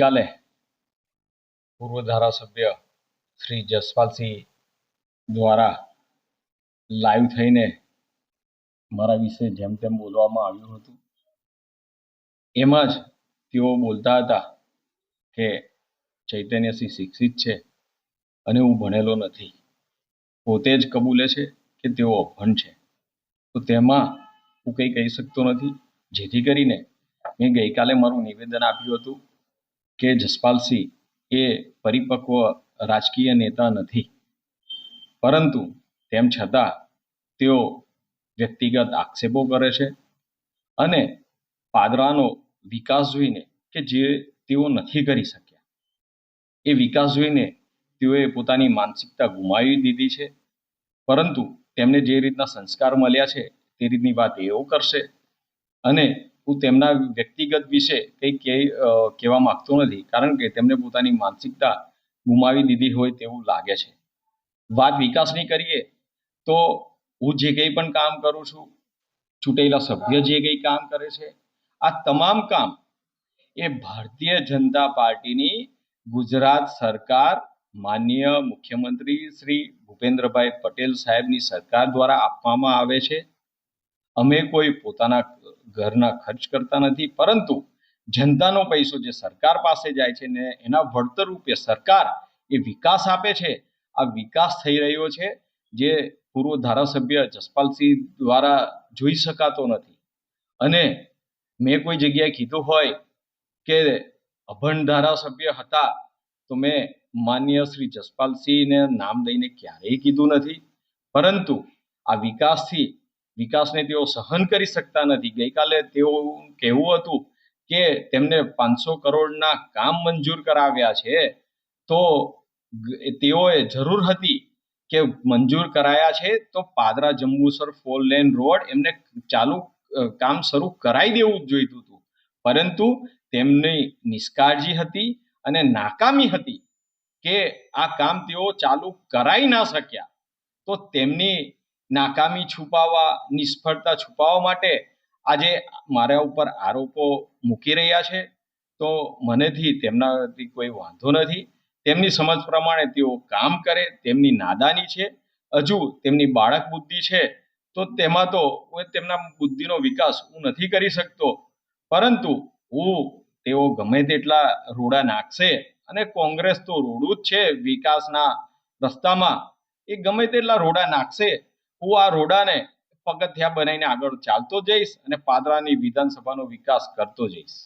ગઈકાલે પૂર્વ ધારાસભ્ય શ્રી જસપાલસિંહ દ્વારા લાઈવ થઈને મારા વિશે જેમ તેમ બોલવામાં આવ્યું હતું, એમાં જ તેઓ બોલતા હતા કે ચૈતન્યસિંહ શિક્ષિત છે અને હું ભણેલો નથી. પોતે જ કબૂલે છે કે તેઓ અભણ છે. તો તેમાં હું કંઈ કહી શકતો નથી. જેથી કરીને મેં ગઈકાલે મારું નિવેદન આપ્યું હતું કે જસપાલસિંહ એ પરિપક્વ રાજકીય નેતા નથી. પરંતુ તેમ છતાં તેઓ વ્યક્તિગત આક્ષેપો કરે છે અને પાદરાનો વિકાસ જોઈને કે જે તેઓ નથી કરી શક્યા. એ વિકાસ જોઈને તેઓએ પોતાની માનસિકતા ગુમાવી દીધી છે. પરંતુ તેમને જે રીતના સંસ્કાર મળ્યા છે તે રીતની વાત એઓ કરશે અને હું તેમના વ્યક્તિગત વિશે કંઈ કહે કહેવા માગતો નથી. કારણ કે તેમને પોતાની માનસિકતા ગુમાવી દીધી હોય તેવું લાગે છે. વાત વિકાસની કરીએ, તો હું જે કંઈ પણ કામ કરું છું, ચૂંટેલા સભ્ય જે કંઈ કામ કરે છે, આ તમામ કામ એ ભારતીય જનતા પાર્ટીની ગુજરાત સરકાર, માન્ય મુખ્યમંત્રી શ્રી ભૂપેન્દ્રભાઈ પટેલ સાહેબની સરકાર દ્વારા આપવામાં આવે છે. અમે કોઈ પોતાના ઘરના ખર્ચ કરતા નથી, પરંતુ જનતાનો પૈસો જે સરકાર પાસે જાય છે ને એના વળતર રૂપે સરકાર એ વિકાસ આપે છે. આ વિકાસ થઈ રહ્યો છે જે પૂર્વ ધારાસભ્ય જસપાલસિંહ દ્વારા જોઈ શકાતો નથી. અને મેં કોઈ જગ્યાએ કીધું હોય કે અભણ ધારાસભ્ય હતા તો મેં માન્ય શ્રી જસપાલસિંહને નામ લઈને ક્યારેય કીધું નથી. પરંતુ આ વિકાસથી વિકાસને તેઓ સહન કરી શકતા નથી. ગઈકાલે તેઓ કહેવું હતું કે તેમને પાંચસો કરોડના કામ મંજૂર કરાવ્યા છે, તો તેઓએ જરૂર હતી કે મંજૂર કરાયા છે, તો Padra Jambusar four lane road એમને ચાલુ કામ શરૂ કરાવી દેવું જોઈતું હતું. પરંતુ તેમની નિષ્કાળજી હતી અને નાકામી હતી કે આ કામ તેઓ ચાલુ કરાઈ ના શક્યા. તો તેમની નાકામી છુપાવવા, નિષ્ફળતા છુપાવવા માટે આજે મારા ઉપર આરોપો મૂકી રહ્યા છે. તો મનેથી તેમનાથી કોઈ વાંધો નથી. તેમની સમજ પ્રમાણે તેઓ કામ કરે, તેમની નાદાની છે. હજુ તેમની બાળક બુદ્ધિ છે. તો તેમાં તો તેમના બુદ્ધિનો વિકાસ હું નથી કરી શકતો. પરંતુ હું તેઓ ગમે તેટલા રોડા નાખશે અને કોંગ્રેસ તો રોડું જ છે વિકાસના રસ્તામાં. એ ગમે તેટલા રોડા નાખશે હું આ રોડાને પગથિયા બનાવીને આગળ ચાલતો જઈશ અને પાદરાની વિધાનસભાનો વિકાસ કરતો જઈશ.